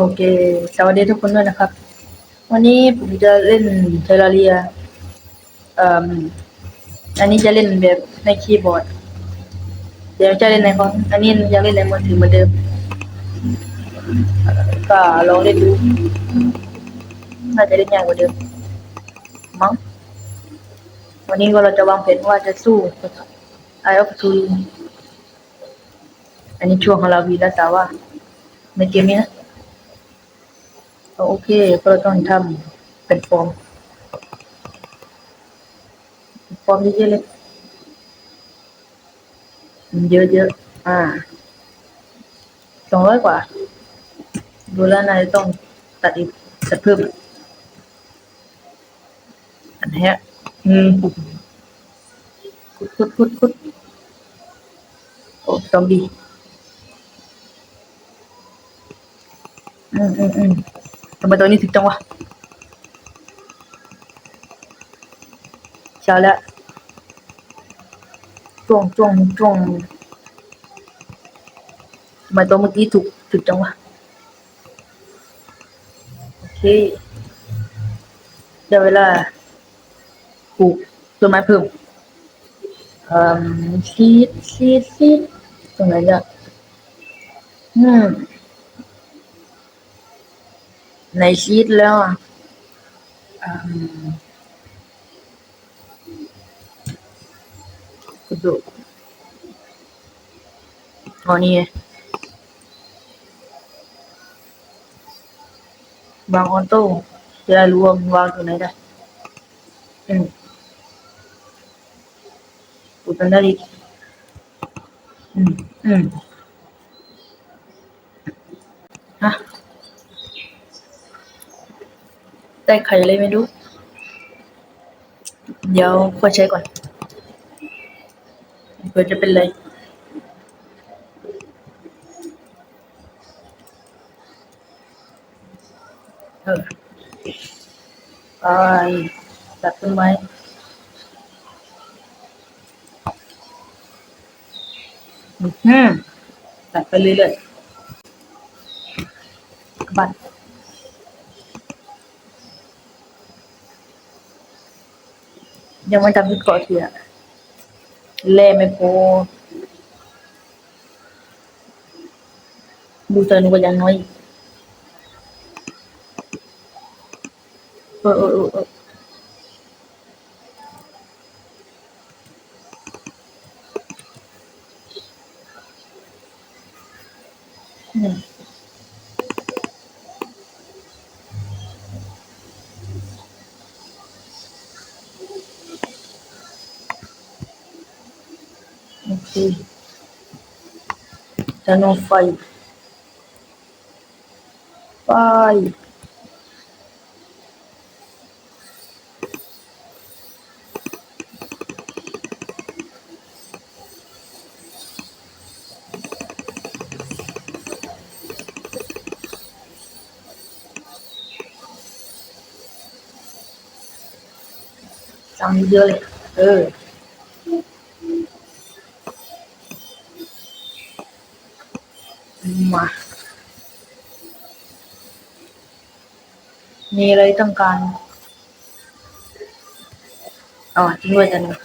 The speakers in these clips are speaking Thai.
โอเค สวัสดีทุกคนด้วยนะครับ วันนี้ผมจะเล่นเทอร์เรียอันนี้จะเล่นแบบในคีย์บอร์ด เดี๋ยวจะเล่นในคอมอันนี้ยังเล่นในมือถือเหมือนเดิม ก็ลองเล่นดู น่าจะเล่นยากกว่าเดิม มั้ง วันนี้ก็เราจะวางแผนว่าจะสู้ไอออฟทูอันนี้ช่วงของเราวีแล้วแต่ว่าในเกมนี้นะ โอเค ก็ต้องทำเป็นฟอร์มฟอร์มเยอะๆเลยเยอะๆอ่าสองร้อยกว่า ดูแล้วนายต้องตัดอีกตัดเพิ่ม อันนี้อืมคุดคุดคุดคุดโอ้ซอมบี้อืมอืมอืม ทำไมตัวนี้ถึงจังวะเช้าแล้วจ้วงจ้วงจ้วงทำไมตัวเมื่อกี้ถูกถึกจังวะโอเคเดี๋ยวเวลาปลูกต้นไม้เพิ่มเอ่อซีดซีดซีดตรงไหนเนี่ยอืม ในชีตแล้วอะอืมดูอ๋อนี่ไงวางออโต้จะได้รู้ว่ามันวางตรงไหนได้อืมกูตันได้ดิอืม อืม ฮะ ได้ไข่เลยไม่รู้ เดี๋ยวค่อยใช้ก่อนเผื่อจะเป็นไรเออไปตัดต้นไม้อืมตัดไปเรื่อยๆบัน ยังไม่ทำที่เกาะเทียเล่ไม่พอดูเธอหนูก็ยังน้อยเออเออเออ จะนอนไฟไฟสั่งเยอะเลย เออ มามีอะไรต้องการอ๋อทิ้งไว้กันนะ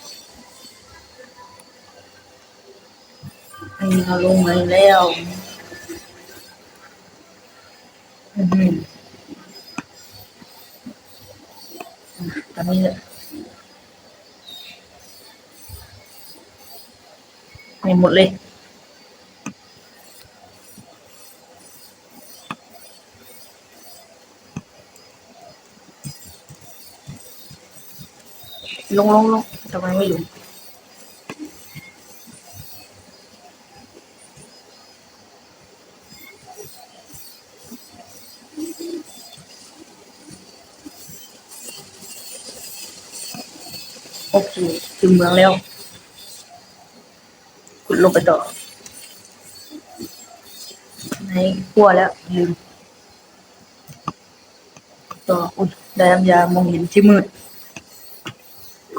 อันนี้เราลงมาแล้วอือหือตอนนี้เนี่ยไม่หมดเลย ลงลงลงทำไมไม่ลงโอเคถึงเมืองแล้วขุดลงไปต่อไหนกลัวแล้วลืมต่ออุ้ยได้น้ำยามองเห็นที่มืด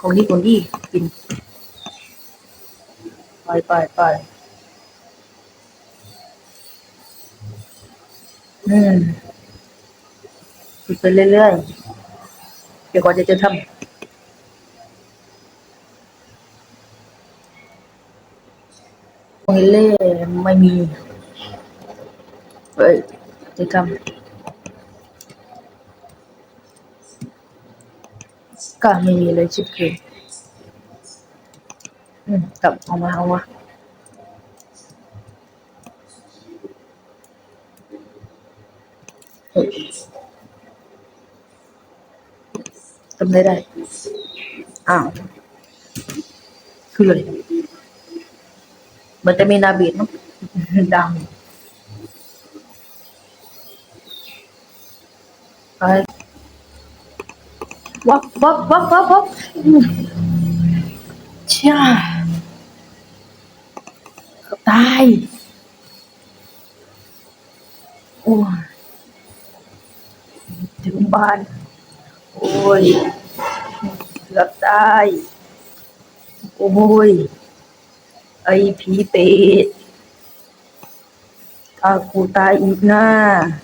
ของดีของดีกิน ไปไปไปอืมฝึกไปเรื่อยๆเดี๋ยวกว่าจะจะทำโอเล่ไม่มีเอ้ยจะทำ ก็ไม่มีเลยชิปเกมอืมกลับเอามาเอาวะเฮ้ยทำได้ได้ อ้าว คือเลยมันจะมีนาบีดเนาะดังไป วับวับวับวับวับเชี่ยเกือบตายโอ้ยถึงบ้าน โอ้ยเกือบตายโอ้ย ไอ้ผีเป็ดถ้ากูตายอีกนะสั่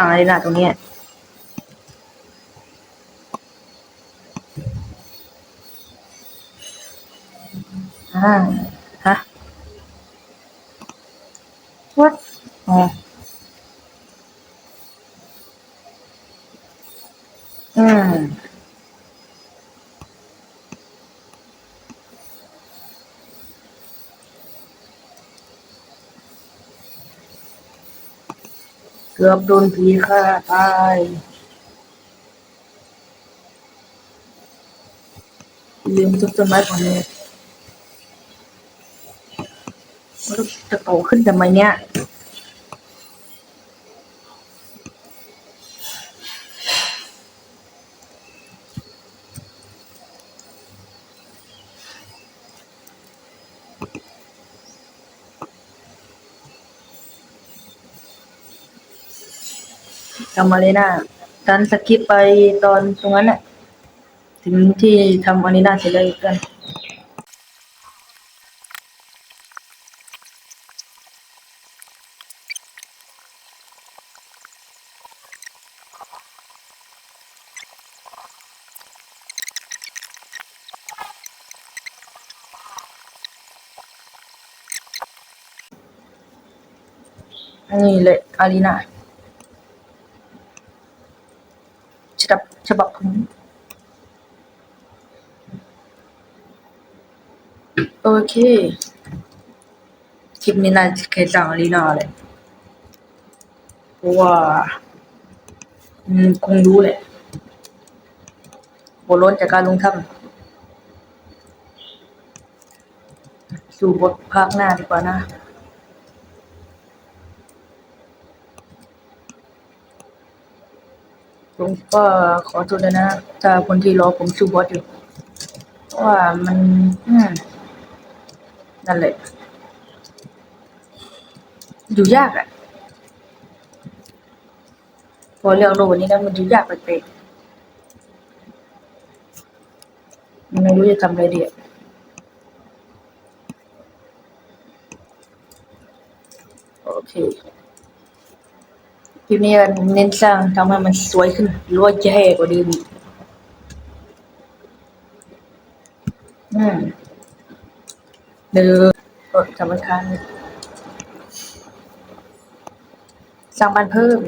งอะไรนะตรงเนี้ยอ่าฮะ what อ๋ออืม เกือบโดนผีฆ่าตายลืมทุกต้นไม้ของนี้จะโตขึ้นทำไมเนี่ย ทำอะไรนะทันสกิปไปตอนตรงนั้นน่ะถึงที่ทำอารีนาเสร็จแล้วกันนี่เลยอารีนา ฉบับผมโอเค คลิปนี้น่าจะแค่สั่งอารีนาเลยเพราะว่าอืมคงรู้แหละบล้นจากการลงทำสู่บทภาคหน้าดีกว่านะ ผม ก็ขอโทษด้วยนะถ้าคนที่รอผมสู้บอสอยู่เพราะว่ามันอืนั่นแหละอยู่ยากอะพอเรื่องโลกนนี้นะมันอยู่ยากแปลกๆมันไม่รู้จะทำอะไรดีอะโอเค คลิปนี้เน้นสร้างทำให้มันสวยขึ้นหรือว่าแย่กว่าเดิมอืมเดี๋ยวกดธรรมชาติสร้างบ้านเพิ่ม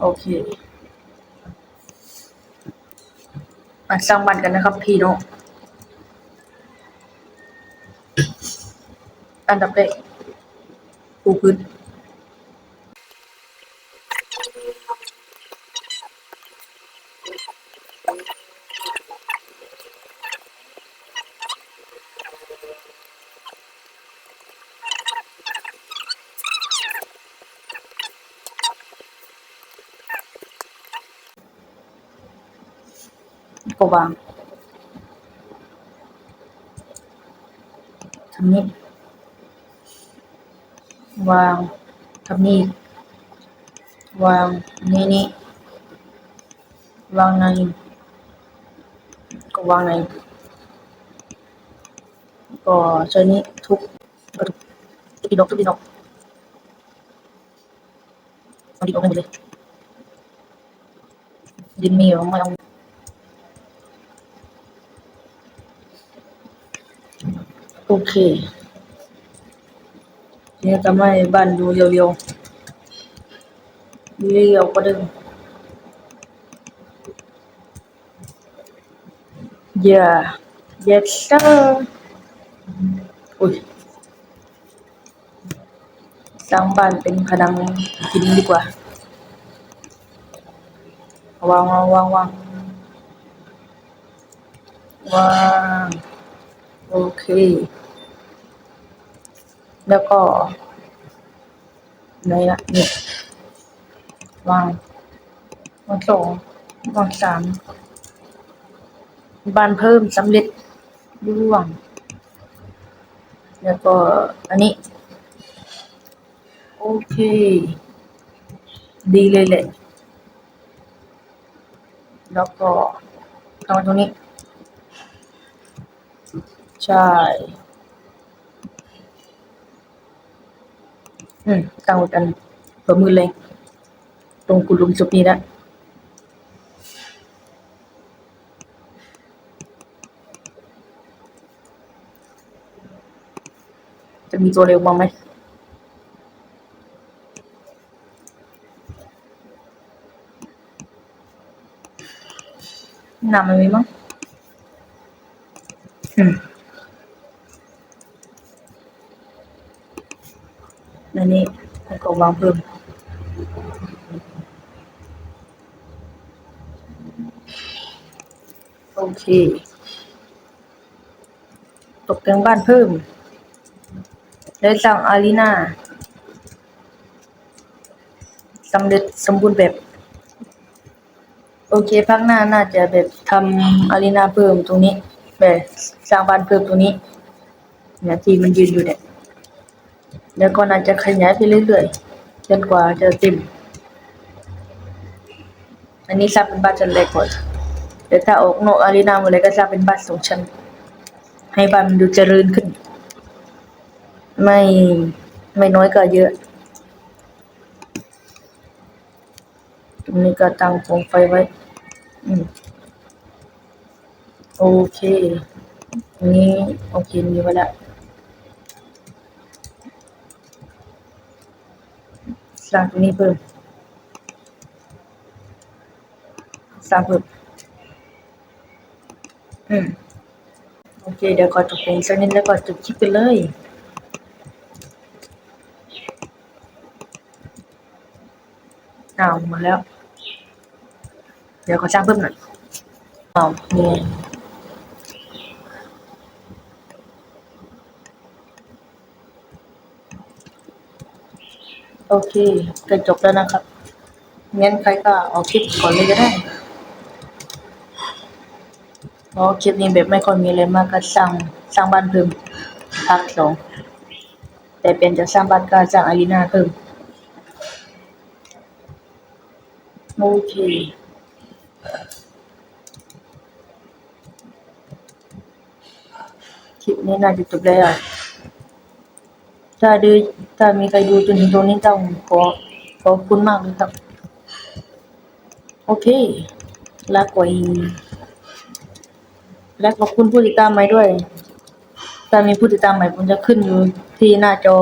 โอเคมาสร้างบ้านกันนะครับพี่น้อง อันดับแรกปูพื้นก็วางทำนี้ วางทำนี้วางนี่นี่วางในก็วางในก็ช่วยนี้ทุบกระทุบทุบดินอกทุบดินอกเอาดินออกให้หมดเลยดินมีอยู่ไม่เอาโอเค ทีนี้ทำให้บ้านดูเรียวๆเรียวกว่าเดิม Yeah yes sir อุ้ยสร้างบ้านเป็นผนังหินดีกว่าวางวางวางวางวางโอเค แล้วก็ไหนละนี่วางวางสองวางสามบานเพิ่มสำเร็จร่วง แล้วก็อันนี้ โอเค ดีเลยแหละแล้วก็ทำตรงนี้ ใช่ อืมตั้งไว้กันเปิดมือเลย ตรงกุลุมศพนี้นะจะมีตัวเร็วมาไหมนำมันมีมั้งอืม อันนี้แล้วก็วางเพิ่มโอเค ตกแต่งบ้านเพิ่ม ได้สั่งอารีนาสำเร็จสมบูรณ์แบบ โอเคพักหน้าน่าจะแบบทำอารีนาเพิ่มตรงนี้ แบบสร้างบ้านเพิ่มตรงนี้เนี่ยที่มันยืนอยู่เนี่ย แล้วก็น่าจะขยายไปเรื่อยๆจนกว่าจะเต็ม อันนี้สร้างเป็นบ้านชั้นแรกก่อนเดี๋ยวถ้าออกนอกอารีนาหมดเลยก็สร้างเป็นบ้านสองชั้น ให้บ้านมันดูเจริญขึ้น ไม่ไม่น้อยก็เยอะ ตรงนี้ก็ตั้งโคมไฟไว้ อืมโอเคอันนี้โอเคมีไว้แล้ว สร้างตรงนี้เพิ่มสร้างเพิ่มอืมโอเค เดี๋ยวขอนจบเพลงสักนิดแล้วก็จบคลิปไปเลยเอาหมาแล้ว เดี๋ยวขอสร้างเพิ่มหน่อยเอาวนี่ไโอเคก็จบแล้วนะครับงั้นใครก็เอาคลิปก่อนเลยก็ได้เพราะคลิปนี้แบบไม่ค่อยมีอะไรมากก็สร้างสร้างบ้านเพิ่มภาคสองแต่เป็นจะสร้างบ้านก็สร้างอารีนาเพิ่มโอเคคลิปนี้น่าจะจบแล้ว ถ้าดูถ้ามีใครดูจนถึงตรงนี้ต้องขอขอบคุณมากเลยครับ โอเคแล้วก็อีกและขอบคุณผู้ติดตามใหม่ด้วย ถ้ามีผู้ติดตามใหม่ผมจะขึ้นอยู่ที่หน้าจอ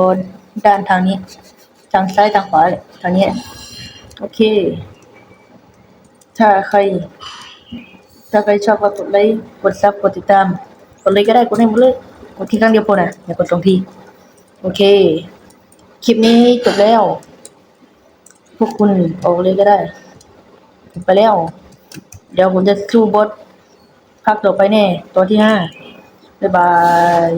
ด้านทางนี้ ทางซ้ายทางขวาทางนี้ โอเค ถ้าใคร ถ้าใครชอบก็กดไลค์ กดซับ กดติดตาม กดเลยก็ได้ กดให้หมดเลย กดที่ครั้งเดียวพอนะอย่ากดสองที โอเค คลิปนี้จบแล้ว พวกคุณออกเลยก็ได้ ไปแล้ว เดี๋ยวผมจะสู้บอสภาคต่อไปแน่ ตอนที่ห้าบ๊ายบาย